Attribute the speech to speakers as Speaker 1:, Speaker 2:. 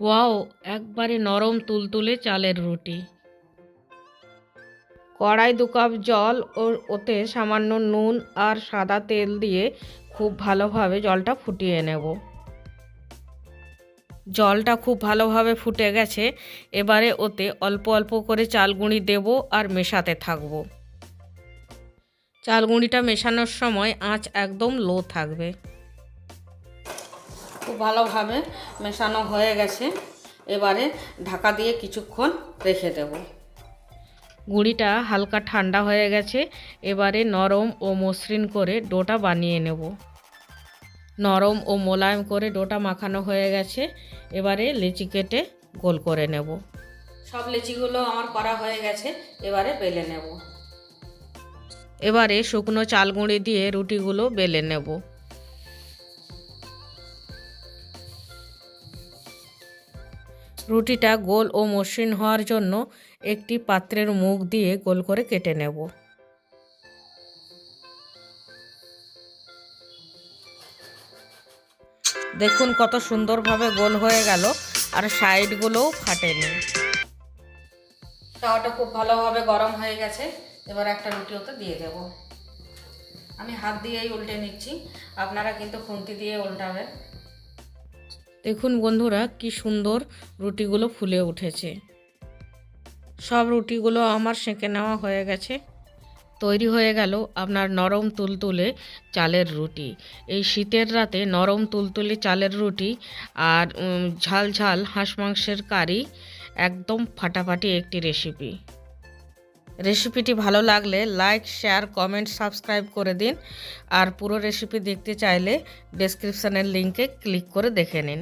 Speaker 1: Wow, একবারে নরম তুলতুলে চালের রুটি। কড়াই দু কাপ জল ও ওতে সামান্য নুন আর সাদা তেল দিয়ে খুব ভালোভাবে জলটা ফুটিয়ে নেব। জলটা খুব ভালোভাবে ফুটে গেছে, এবারে ওতে অল্প অল্প করে চাল গুঁড়ি দেব আর মেশাতে থাকব। চাল গুঁড়িটা মেশানোর সময় আঁচ একদম লো থাকবে। খুব ভালোভাবে মেশানো হয়ে গেছে। এবারে ঢাকা দিয়ে কিছুক্ষণ রেখে দেব। গুঁড়িটা হালকা ঠান্ডা হয়ে গেছে। এবারে নরম ও মসৃণ করে ডোটা বানিয়ে নেব। নরম ও মোলায়েম করে ডোটা মাখানো হয়ে গেছে। এবারে লেচি কেটে গোল করে নেব। সব লেচিগুলো আমার করা হয়ে গেছে। এবারে বেলে নেব। এবারে শুকনো চাল গুঁড়ি দিয়ে রুটিগুলো বেলে নেব। রুটিটা গোল ও মসৃণ হওয়ার জন্য একটি পাত্রের মুখ দিয়ে গোল করে কেটে নেব। দেখুন কত সুন্দরভাবে গোল হয়ে গেল আর সাইডগুলোও ফাটেনি। তাওয়াটা খুব ভালোভাবে গরম হয়ে গেছে, এবার একটা রুটি ওতে দিয়ে দেব। আমি হাত দিয়েই উল্টে নিচ্ছি, আপনারা কিন্তু খুন্তি দিয়ে উল্টাবেন। দেখুন বন্ধুরা, কি সুন্দর রুটিগুলো ফুলে উঠেছে। সব রুটিগুলো আমার সেঁকে নেওয়া হয়ে গেছে। তৈরি হয়ে গেল আপনার নরম তুলতুলে চালের রুটি। এই শীতের রাতে নরম তুলতুলে চালের রুটি আর ঝাল ঝাল হাঁস মাংসের কারি একদম ফাটাফাটি একটি রেসিপি রেসিপিটি ভালো লাগলে লাইক, শেয়ার, কমেন্ট, সাবস্ক্রাইব করে দিন। আর পুরো রেসিপি দেখতে চাইলে ডেসক্রিপশানের লিঙ্কে ক্লিক করে দেখে নিন।